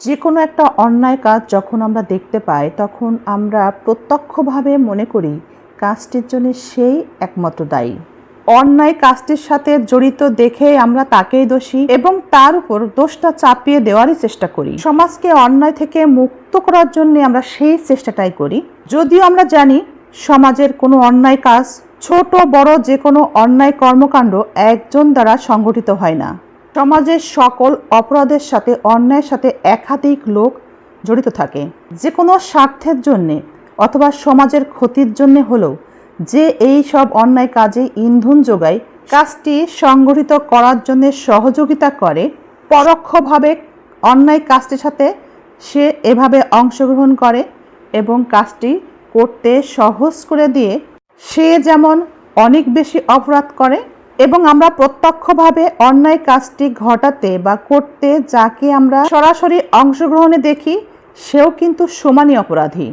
যে কোনো একটা অন্যায় কাজ যখন আমরা দেখতে পাই, তখন আমরা প্রত্যক্ষভাবে মনে করি কাজটির জন্য সেই একমাত্র দায়ী। অন্যায় কাজটির সাথে জড়িত দেখে আমরা তাকেই দোষী এবং তার উপর দোষটা চাপিয়ে দেওয়ারই চেষ্টা করি। সমাজকে অন্যায় থেকে মুক্ত করার জন্য আমরা সেই চেষ্টাটাই করি। যদিও আমরা জানি সমাজের কোনো অন্যায় কাজ, ছোট, বড় যে কোনো অন্যায় কর্মকাণ্ড একজন দ্বারা সংগঠিত হয় না। সমাজের সকল অপরাধের সাথে, অন্যায়ের সাথে একাধিক লোক জড়িত থাকে। যে কোনো স্বার্থের জন্যে অথবা সমাজের ক্ষতির জন্যে হলেও যে এই সব অন্যায় কাজে ইন্ধন যোগায়, কাজটি সংগঠিত করার জন্য সহযোগিতা করে, পরোক্ষভাবে অন্যায় কাজটির সাথে সে এভাবে অংশগ্রহণ করে এবং কাজটি করতে সহজ করে দিয়ে সে যেমন অনেক বেশি অপরাধ করে এবং আমরা প্রত্যক্ষভাবে অন্যায় কাজটি ঘটাতে বা করতে যাকে আমরা সরাসরি অংশগ্রহণে দেখি, সেও কিন্তু সমানই অপরাধী।